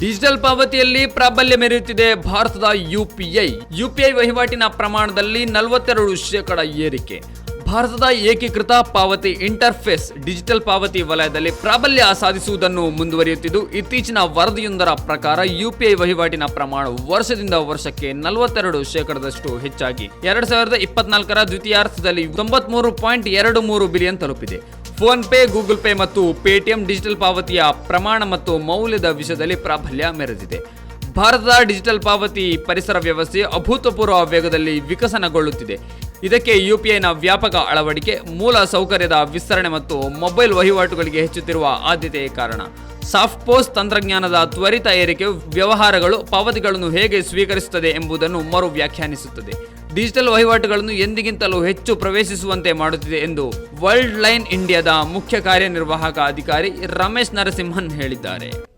Digital ಪಾವತಿಯಲ್ಲಿ ಪ್ರಾಬಲ್ಯ ಮೆರೆಯುತ್ತಿದೆ ಭಾರತದ ಯುಪಿಐ. ಯುಪಿಐ ವಹಿವಾಟಿನ ಪ್ರಮಾಣದಲ್ಲಿ ನಲವತ್ತೆರಡು ಶೇಕಡ ಏರಿಕೆ. ಭಾರತದ ಏಕೀಕೃತ ಪಾವತಿ ಇಂಟರ್ಫೇಸ್ ಡಿಜಿಟಲ್ ಪಾವತಿ ವಲಯದಲ್ಲಿ ಪ್ರಾಬಲ್ಯ ಸಾಧಿಸುವುದನ್ನು ಮುಂದುವರಿಯುತ್ತಿದ್ದು, ಇತ್ತೀಚಿನ ವರದಿಯೊಂದರ ಪ್ರಕಾರ ಯುಪಿಐ ವಹಿವಾಟಿನ ಪ್ರಮಾಣ ವರ್ಷದಿಂದ ವರ್ಷಕ್ಕೆ ನಲವತ್ತೆರಡು ಶೇಕಡದಷ್ಟು ಹೆಚ್ಚಾಗಿ. ಎರಡ್ ಸಾವಿರದ ಇಪ್ಪತ್ನಾಲ್ಕರ ದ್ವಿತೀಯಾರ್ಥದಲ್ಲಿ ತೊಂಬತ್ಮೂರು ಪಾಯಿಂಟ್ ಎರಡು ಮೂರು ಬಿಲಿಯನ್ ತಲುಪಿದೆ. ಫೋನ್ ಪೇ, ಗೂಗಲ್ ಪೇ ಮತ್ತು ಪೇಟಿಎಂ ಡಿಜಿಟಲ್ ಪಾವತಿಯ ಪ್ರಮಾಣ ಮತ್ತು ಮೌಲ್ಯದ ವಿಷಯದಲ್ಲಿ ಪ್ರಾಬಲ್ಯ ಮೆರೆದಿದೆ. ಭಾರತದ ಡಿಜಿಟಲ್ ಪಾವತಿ ಪರಿಸರ ವ್ಯವಸ್ಥೆ ಅಭೂತಪೂರ್ವ ವೇಗದಲ್ಲಿ ವಿಕಸನಗೊಳ್ಳುತ್ತಿದೆ. ಇದಕ್ಕೆ ಯುಪಿಐನ ವ್ಯಾಪಕ ಅಳವಡಿಕೆ, ಮೂಲ ಸೌಕರ್ಯದ ವಿಸ್ತರಣೆ ಮತ್ತು ಮೊಬೈಲ್ ವಹಿವಾಟುಗಳಿಗೆ ಹೆಚ್ಚುತ್ತಿರುವ ಆದ್ಯತೆಯೇ ಕಾರಣ. ಸಾಫ್ಟ್ ಪೋಸ್ಟ್ ತಂತ್ರಜ್ಞಾನದ ತ್ವರಿತ ಏರಿಕೆ ವ್ಯವಹಾರಗಳು ಪಾವತಿಗಳನ್ನು ಹೇಗೆ ಸ್ವೀಕರಿಸುತ್ತದೆ ಎಂಬುದನ್ನು ಮರು ವ್ಯಾಖ್ಯಾನಿಸುತ್ತದೆ. ಡಿಜಿಟಲ್ ವಹಿವಾಟುಗಳನ್ನು ಎಂದಿಗಿಂತಲೂ ಹೆಚ್ಚು ಪ್ರವೇಶಿಸುವಂತೆ ಮಾಡುತ್ತಿದೆ ಎಂದು ವರ್ಲ್ಡ್ ಲೈನ್ ಇಂಡಿಯಾದ ಮುಖ್ಯ ಕಾರ್ಯನಿರ್ವಾಹಕ ಅಧಿಕಾರಿ ರಮೇಶ್ ನರಸಿಂಹನ್ ಹೇಳಿದ್ದಾರೆ.